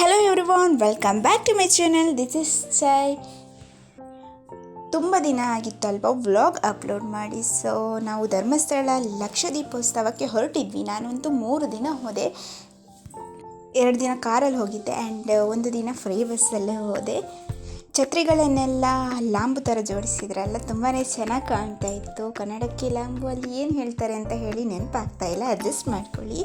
Hello everyone welcome back to my channel this is Chai ತುಂಬ ದಿನ ಆಗಿತ್ತಲ್ವ vlog upload ಮಾಡಿ. ಸೊ ನಾವು ಧರ್ಮಸ್ಥಳ ಲಕ್ಷದೀಪೋತ್ಸವಕ್ಕೆ ಹೊರಟಿದ್ವಿ. ನಾನಂತೂ ಮೂರು ದಿನ ಹೋದೆ. ಎರಡು ದಿನ ಕಾರಲ್ಲಿ ಹೋಗಿದ್ದೆ ಆ್ಯಂಡ್ ಒಂದು ದಿನ ಫ್ರೀ ಬಸ್ಸಲ್ಲೇ ಹೋದೆ. ಛತ್ರಿಗಳನ್ನೆಲ್ಲ ಲಾಂಬು ಥರ ಜೋಡಿಸಿದ್ರಲ್ಲ ತುಂಬಾ ಚೆನ್ನಾಗಿ ಕಾಣ್ತಾ ಇತ್ತು. ಕನ್ನಡಕ್ಕೆ ಲಾಂಬು ಅಲ್ಲಿ ಏನು ಹೇಳ್ತಾರೆ ಅಂತ ಹೇಳಿ ನೆನಪಾಗ್ತಾ ಇಲ್ಲ ಅಡ್ಜಸ್ಟ್ ಮಾಡ್ಕೊಳ್ಳಿ.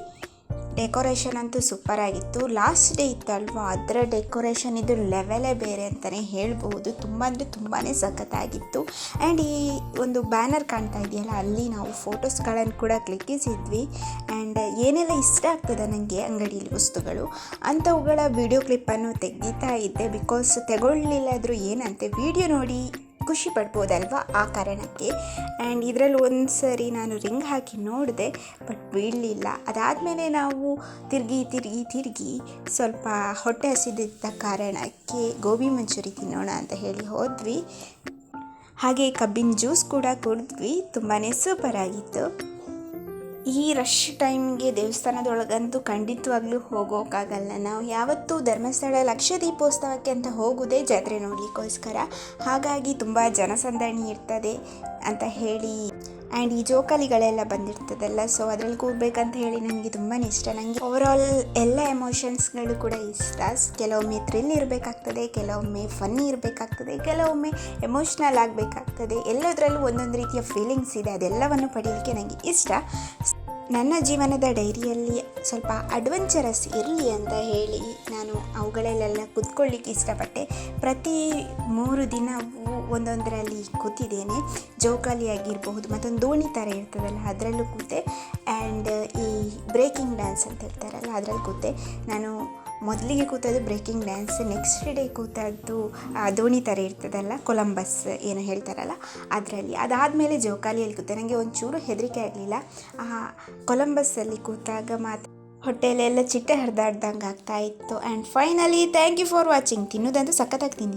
ಡೆಕೋರೇಷನ್ ಅಂತೂ ಸೂಪರ್ ಆಗಿತ್ತು. ಲಾಸ್ಟ್ ಡೇ ಇತ್ತಲ್ವ? ಅದರ ಡೆಕೋರೇಷನ್ ಇದು ಲೆವೆಲೇ ಬೇರೆ ಅಂತಲೇ ಹೇಳ್ಬೋದು ತುಂಬ ಅಂದರೆ ತುಂಬಾ ಸಖತ್ತಾಗಿತ್ತು. ಆ್ಯಂಡ್ ಈ ಒಂದು ಬ್ಯಾನರ್ ಕಾಣ್ತಾ ಇದೆಯಲ್ಲ, ಅಲ್ಲಿ ನಾವು ಫೋಟೋಸ್ಗಳನ್ನು ಕೂಡ ಕ್ಲಿಕ್ಕಿಸಿದ್ವಿ. ಆ್ಯಂಡ್ ಏನೆಲ್ಲ ಇಷ್ಟ ಆಗ್ತದೆ ನನಗೆ ಅಂಗಡಿಯಲ್ಲಿ ವಸ್ತುಗಳು? ಅಂಥವುಗಳ ವಿಡಿಯೋ ಕ್ಲಿಪ್ಪನ್ನು ತೆಗಿತಾ ಇದ್ದೆ. ಬಿಕಾಸ್ ತಗೊಳ್ಳಿಲ್ಲಾದರೂ ಏನಂತೆ? ವಿಡಿಯೋ ನೋಡಿ. ಖುಷಿ ಪಡ್ಬೋದಲ್ವಾ ಆ ಕಾರಣಕ್ಕೆ? ಆ್ಯಂಡ್ ಇದರಲ್ಲಿ ಒಂದು ಸರಿ ನಾನು ರಿಂಗ್ ಹಾಕಿ ನೋಡಿದೆ ಬಟ್ ಬೀಳಲಿಲ್ಲ. ಅದಾದಮೇಲೆ ನಾವು ತಿರುಗಿ ತಿರುಗಿ ತಿರುಗಿ ಸ್ವಲ್ಪ ಹೊಟ್ಟೆ ಹಸಿದಿದ್ದ ಕಾರಣಕ್ಕೆ ಗೋಬಿ ಮಂಚೂರಿ ತಿನ್ನೋಣ ಅಂತ ಹೇಳಿ ಹೋದ್ವಿ. ಹಾಗೆ ಕಬ್ಬಿನ ಜ್ಯೂಸ್ ಕೂಡ ಕುಡಿದ್ವಿ. ತುಂಬಾ ಸೂಪರ್ ಆಗಿತ್ತು. ಈ ರಶ್ ಟೈಮ್ಗೆ ದೇವಸ್ಥಾನದೊಳಗಂತೂ ಖಂಡಿತವಾಗ್ಲೂ ಹೋಗೋಕ್ಕಾಗಲ್ಲ ನಾವು ಯಾವತ್ತೂ ಧರ್ಮಸ್ಥಳ ಲಕ್ಷ ದೀಪೋತ್ಸವಕ್ಕೆ ಅಂತ ಹೋಗೋದೇ ಜಾತ್ರೆ ನೋಡಲಿಕ್ಕೋಸ್ಕರ. ಹಾಗಾಗಿ ತುಂಬ ಜನಸಂದಣಿ ಇರ್ತದೆ ಅಂತ ಹೇಳಿ ಆ್ಯಂಡ್ ಈ ಜೋಕಾಲಿಗಳೆಲ್ಲ ಬಂದಿರ್ತದಲ್ಲ ಸೊ ಅದ್ರಲ್ಲಿ ಕೂರ್ಬೇಕಂತ ಹೇಳಿ ನನಗೆ ತುಂಬಾ ಇಷ್ಟ. ನನಗೆ ಓವರಾಲ್ ಎಲ್ಲ ಎಮೋಷನ್ಸ್ಗಳು ಕೂಡ ಇಷ್ಟ. ಕೆಲವೊಮ್ಮೆ ಥ್ರಿಲ್ ಇರಬೇಕಾಗ್ತದೆ, ಕೆಲವೊಮ್ಮೆ ಫನ್ನಿ ಇರಬೇಕಾಗ್ತದೆ, ಕೆಲವೊಮ್ಮೆ ಎಮೋಷ್ನಲ್ ಆಗಬೇಕಾಗ್ತದೆ. ಎಲ್ಲದರಲ್ಲೂ ಒಂದೊಂದು ರೀತಿಯ ಫೀಲಿಂಗ್ಸ್ ಇದೆ, ಅದೆಲ್ಲವನ್ನು ಪಡೀಲಿಕ್ಕೆ ನನಗೆ ಇಷ್ಟ. ನನ್ನ ಜೀವನದ ಡೈರಿಯಲ್ಲಿ ಸ್ವಲ್ಪ ಅಡ್ವೆಂಚರಸ್ ಇರಲಿ ಅಂತ ಹೇಳಿ ನಾನು ಅವುಗಳಲ್ಲೆಲ್ಲ ಕೂತ್ಕೊಳ್ಳಿಕ್ಕೆ ಇಷ್ಟಪಟ್ಟೆ. ಪ್ರತಿ ಮೂರು ದಿನವೂ ಒಂದೊಂದರಲ್ಲಿ ಕೂತಿದ್ದೇನೆ. ಜೋಕಾಲಿ ಆಗಿರಬಹುದು, ಮತ್ತೊಂದು ದೋಣಿ ಥರ ಇರ್ತದಲ್ಲ, ಅದರಲ್ಲೂ ಕೂತೆ. ಆ್ಯಂಡ್ ಈ ಬ್ರೇಕಿಂಗ್ ಡ್ಯಾನ್ಸ್ ಅಂತ ಹೇಳ್ತಾರಲ್ಲ, ಅದರಲ್ಲಿ ಕೂತೆ. ನಾನು ಮೊದಲಿಗೆ ಕೂತದ್ದು ಬ್ರೇಕಿಂಗ್ ಡ್ಯಾನ್ಸ್ ನೆಕ್ಸ್ಟ್ ಡೇ ಕೂತದ್ದು ದೋಣಿ ಥರ ಇರ್ತದಲ್ಲ ಕೊಲಂಬಸ್ ಏನು ಹೇಳ್ತಾರಲ್ಲ, ಅದರಲ್ಲಿ. ಅದಾದಮೇಲೆ ಜೋಕಾಲಿಯಲ್ಲಿ ಕೂತೆ. ನನಗೆ ಒಂಚೂರು ಹೆದರಿಕೆ ಆಗಲಿಲ್ಲ. ಕೊಲಂಬಸ್ಸಲ್ಲಿ ಕೂತಾಗ ಮಾತ್ರ ಹೊಟ್ಟೆಲೆಲ್ಲ ಚಿಟ್ಟೆ ಹರಿದಾಡ್ದಂಗೆ ಆಗ್ತಾ ಇತ್ತು. And finally thank you for watching ತಿನ್ನೋದಂತೂ ಸಖತ್ತಾಗಿ ತಿಂದಿದ್ದೆ